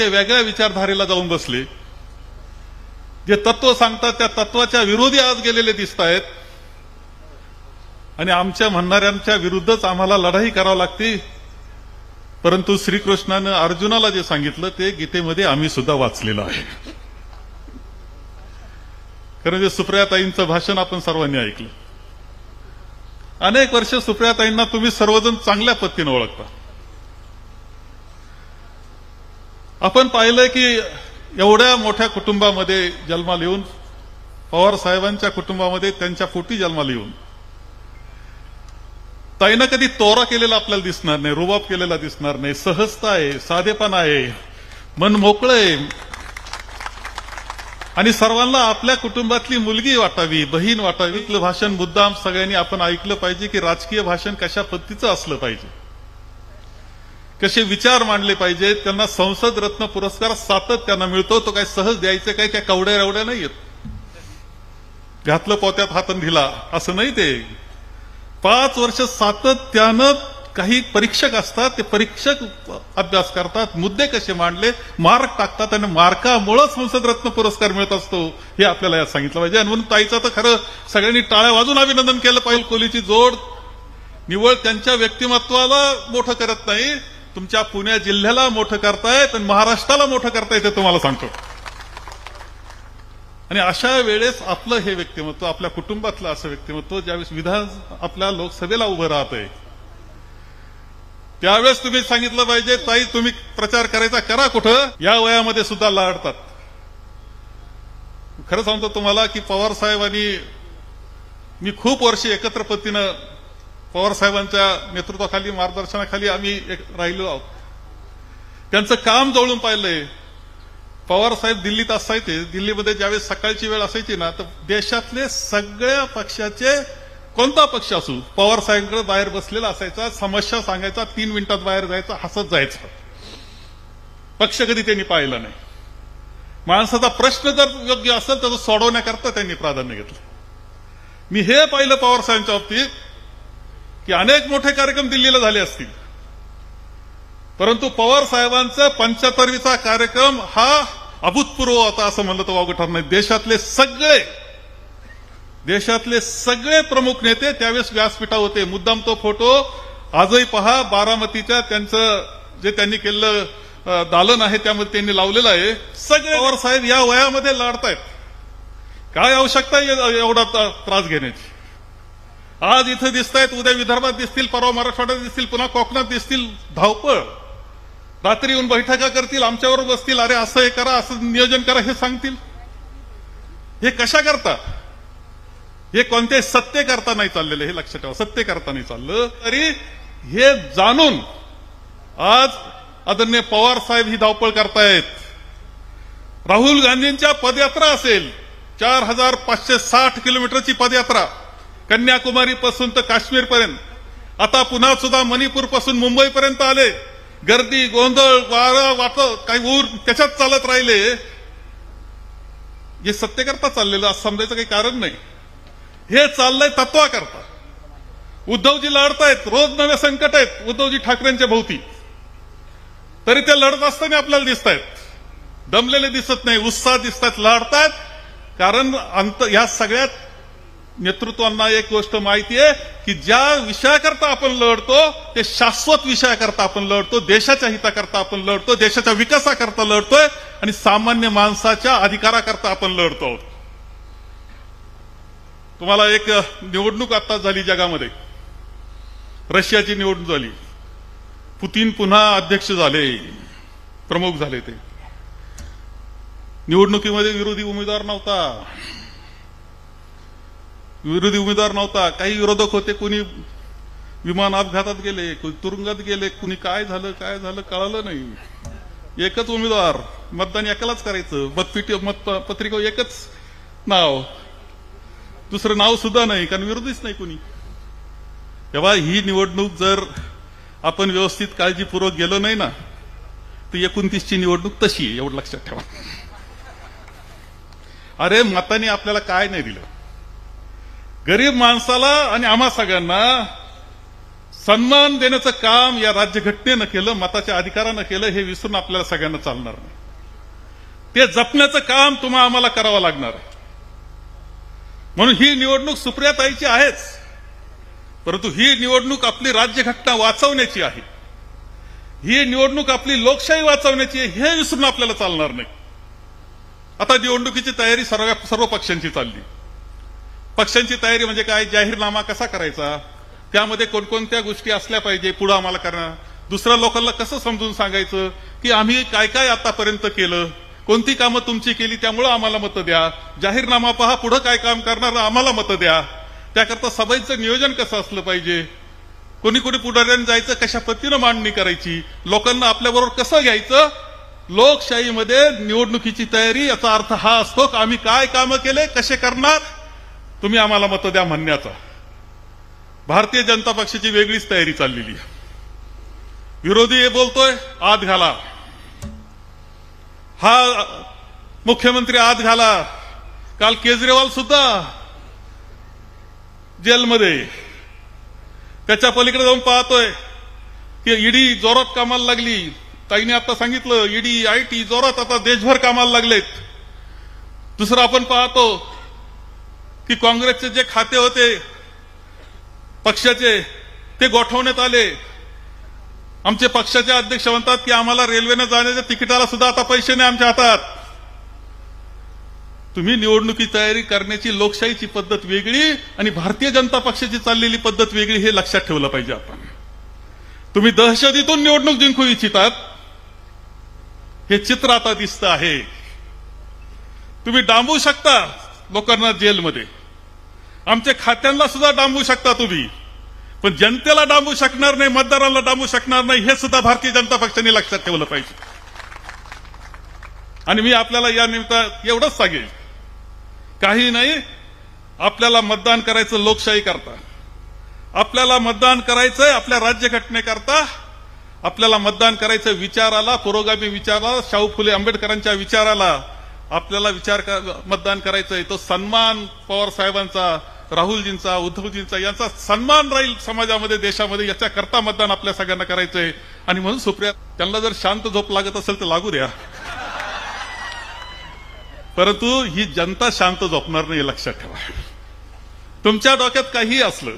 ते वेगळ्या विचारधारेला जाऊन बसले. जे तत्व सांगतात त्या तत्वाच्या विरोधी आज गेलेले दिसत आहेत. आणि आमच्या म्हणणाऱ्यांच्या विरुद्धच आम्हाला लढाई करावी लागते. परंतु श्रीकृष्णानं अर्जुनाला जे सांगितलं ते गीतेमध्ये आम्ही सुद्धा वाचलेलं आहे. कारण जे सुप्रियाताईंचं भाषण आपण सर्वांनी ऐकलं. अनेक वर्ष सुप्रियाताईंना तुम्ही सर्वजण चांगल्या पद्धतीने ओळखता. आपण पाहिलंय की एवढ्या मोठ्या कुटुंबामध्ये जन्माला येऊन पवार साहेबांच्या कुटुंबामध्ये त्यांच्या पोटी जन्माला येऊन ताईनं कधी तोरा केलेला आपल्याला दिसणार नाही रुबाब केलेला दिसणार नाही सहजता आहे साधेपण आहे मन मोकळं आहे. आणि सर्वांना आपल्या कुटुंबातली मुलगी वाटावी बहीण वाटावी इथलं भाषण मुद्दाम सगळ्यांनी आपण ऐकलं पाहिजे की राजकीय भाषण कशा पद्धतीचं असलं पाहिजे. कसे विचार मांडले पाहिजेत त्यांना संसद रत्न पुरस्कार सातत्यानं मिळतो तो काय सहज द्यायचं काय त्या कवड्या रवड्या नाही येत घातलं पोत्यात हातन दिला असं नाही ते. पाच वर्ष सातत्यानं काही परीक्षक असतात ते परीक्षक अभ्यास करतात मुद्दे कसे मांडले मार्क टाकतात आणि मार्कामुळं संसद रत्न पुरस्कार मिळत असतो हे आपल्याला यात सांगितलं पाहिजे. आणि म्हणून ताईचं तर खरं सगळ्यांनी टाळ्या वाजून अभिनंदन केलं पाहिजे. कोहलीची जोड निवळ त्यांच्या व्यक्तिमत्वाला मोठं करत नाही. तुमच्या पुणे जिल्ह्याला मोठं करतायत आणि महाराष्ट्राला मोठं करतायत ते तुम्हाला सांगतो. आणि अशा वेळेस आपलं हे व्यक्तिमत्व आपल्या कुटुंबातलं असं व्यक्तिमत्व ज्यावेळेस विधान आपल्या लोकसभेला उभं राहत आहे त्यावेळेस तुम्ही सांगितलं पाहिजे ताई तुम्ही प्रचार करायचा करा कुठं? या वयामध्ये सुद्धा लाडतात. खरं सांगतो तुम्हाला की पवार साहेबांनी मी खूप वर्ष एकत्र पद्धतीनं पवार साहेबांच्या नेतृत्वाखाली मार्गदर्शनाखाली आम्ही एक राहिलो आहोत. त्यांचं काम जवळून पाहिलंय. पवार साहेब दिल्लीत असायचे. दिल्लीमध्ये ज्यावेळेस सकाळची वेळ असायची ना तर देशातले सगळ्या पक्षाचे कोणता पक्ष असू पवार साहेबांकडे बाहेर बसलेला असायचा समस्या सांगायचा तीन मिनिटात बाहेर जायचा हसत जायचं. पक्ष कधी त्यांनी पाहिला नाही. माणसाचा प्रश्न जर योग्य असेल तर सोडवण्याकरता त्यांनी प्राधान्य घेतलं. मी हे पाहिलं पवार साहेबांच्या बाबतीत की अनेक मोठे कार्यक्रम दिल्लीला झाले असतील. परंतु पवार साहेबांचा पंच्याहत्तरवीचा कार्यक्रम हा अभूतपूर्व होता असं म्हणलं तर वावगं ठरणार नाही. देशातले सगळे देशातले सगळे प्रमुख नेते त्यावेळेस व्यासपीठा होते. मुद्दाम तो फोटो आजही पहा बारामतीच्या त्यांचं जे त्यांनी केलेलं दालन आहे त्यामध्ये त्यांनी लावलेलं आहे. सगळे पवार साहेब या वयामध्ये लढतायत काय आवश्यकता आहे एवढा त्रास घेण्याची? आज इथं दिसत आहेत उद्या विदर्भात दिसतील परवा मराठवाड्यात दिसतील पुन्हा कोकणात दिसतील. धावपळ. रात्री येऊन बैठका करतील आमच्यावर बसतील. अरे असं हे करा असं नियोजन करा हे सांगतील. हे कशा करता? हे कोणते सत्य करता नाही चाललेलं हे लक्षात ठेवा. सत्य करता नाही चाललं तरी हे जाणून आज आदरणीय पवार साहेब ही धावपळ करतायत. राहुल गांधींच्या पदयात्रा असेल चार हजार पाचशे साठ किलोमीटरची पदयात्रा. कन्याकुमारी पासून तर काश्मीर पर्यंत. आता पुन्हा सुद्धा मणिपूरपासून मुंबई पर्यंत आले. गर्दी गोंधळ वारा वाट काही ऊर त्याच्यात चालत राहिले. हे सत्तेकरता चाललेलं असं समजायचं काही कारण नाही. हे चाललंय तत्वाकरता. उद्धवजी लढतायत रोज नवे संकट आहेत उद्धवजी ठाकरेंच्या भोवती. तरी ते लढत असताना आपल्याला दिसतायत. दमलेले दिसत नाही उत्साह दिसतात लढतायत. कारण अंत या सगळ्यात नेतृत्वांना एक गोष्ट माहिती आहे की ज्या विषयाकरता आपण लढतो ते शाश्वत विषयाकरता आपण लढतो देशाच्या हिताकरता आपण लढतो देशाच्या विकासाकरता लढतोय आणि सामान्य माणसाच्या अधिकाराकरता आपण लढतो. आहोत तुम्हाला एक निवडणूक आता झाली जगामध्ये. रशियाची निवडणूक झाली. पुतीन पुन्हा अध्यक्ष झाले. प्रमुख झाले ते. निवडणुकीमध्ये विरोधी उमेदवार नव्हता. विरोधी उमेदवार नव्हता. काही विरोधक होते कोणी विमान अपघातात गेले कोणी तुरुंगात गेले कुणी काय झालं काय झालं कळालं नाही. एकच उमेदवार मतदान एकालाच करायचं. मतपिटी मत पत्रिका एकच नाव. दुसरं नाव सुद्धा नाही कारण विरोधीच नाही कोणी. तेव्हा ही निवडणूक जर आपण व्यवस्थित काळजीपूर्वक गेलो नाही ना तर एकोणतीसची निवडणूक तशी आहे एवढं लक्षात ठेवा. अरे मताने आपल्याला काय नाही दिलं. गरीब माणसाला आणि आम्हा सगळ्यांना सन्मान देण्याचं काम या राज्यघटनेनं केलं मताच्या अधिकारानं केलं हे विसरून आपल्याला सगळ्यांना चालणार नाही. ते जपण्याचं काम तुम्हा आम्हाला करावं लागणार आहे. म्हणून ही निवडणूक सुप्रियाताईची आहेच. परंतु ही निवडणूक आपली राज्यघटना वाचवण्याची आहे. ही निवडणूक आपली लोकशाही वाचवण्याची आहे हे विसरून आपल्याला चालणार नाही. आता निवडणुकीची तयारी सर्व सर्व पक्षांची चालली. पक्षांची तयारी म्हणजे काय? जाहीरनामा कसा करायचा? त्यामध्ये कोणकोणत्या गोष्टी असल्या पाहिजे पुढं आम्हाला करणार दुसऱ्या लोकांना कसं समजून सांगायचं? की आम्ही काय काय आतापर्यंत केलं? कोणती कामं तुमची केली? त्यामुळं आम्हाला मतं द्या. जाहीरनामा पहा पुढं काय काम करणार आम्हाला मतं द्या. त्याकरता सभेचं नियोजन कसं असलं पाहिजे? कोणी कोणी पुढाऱ्याने जायचं कशा पद्धतीनं मांडणी करायची? लोकांना आपल्याबरोबर कसं घ्यायचं? लोकशाहीमध्ये निवडणुकीची तयारी याचा अर्थ हा असतो आम्ही काय कामं केले कसे करणार? तुम्ही आम्हाला मतं द्या म्हणण्याचा. भारतीय जनता पक्षाची वेगळीच तयारी चाललेली आहे. विरोधी हे बोलतोय आत घाला. हा मुख्यमंत्री आत घाला. काल केजरीवाल सुद्धा जेलमध्ये. त्याच्या पलीकडे जाऊन पाहतोय की ईडी जोरात कामाला लागली. ताईने आता सांगितलं ईडी आयटी जोरात आता देशभर कामाला लागलेत. दुसरं आपण पाहतो की काँग्रेसचे जे खाते होते पक्षाचे ते गोठवण्यात आले. आमचे पक्षाचे अध्यक्ष म्हणतात की आम्हाला रेल्वेने जाण्याच्या तिकिटाला सुद्धा आता पैसे नाही आमच्या हातात. तुम्ही निवडणुकी तयारी करण्याची लोकशाहीची पद्धत वेगळी आणि भारतीय जनता पक्षाची चाललेली पद्धत वेगळी हे लक्षात ठेवलं पाहिजे आपण. तुम्ही दहशतीतून निवडणूक जिंकू इच्छितात. हे चित्र आता दिसतं आहे. तुम्ही डांबू शकता लोकांना जेलमध्ये. आमच्या खात्यांना सुद्धा डांबू शकता तुम्ही. पण जनतेला डांबू शकणार नाही मतदारांना डांबू शकणार नाही हे सुद्धा भारतीय जनता पक्षाने लक्षात ठेवलं पाहिजे. आणि मी आपल्याला या निमित्त एवढंच सांगेन. काही नाही आपल्याला मतदान करायचं लोकशाही करता. आपल्याला मतदान करायचंय आपल्या राज्यघटनेकरता. आपल्याला मतदान करायचं विचाराला पुरोगामी विचाराला शाहू फुले आंबेडकरांच्या विचाराला. आपल्याला विचार कर- मतदान करायचंय तो सन्मान पवार साहेबांचा राहुलजींचा उद्धवजींचा यांचा सन्मान राहील समाजामध्ये देशामध्ये याच्या करता मतदान आपल्या सगळ्यांना करायचंय. आणि म्हणून सुप्रिया त्यांना जर शांत झोप लागत असेल तर लागू द्या. परंतु ही जनता शांत झोपणार नाही हे लक्षात ठेवा. तुमच्या डोक्यात काही असलं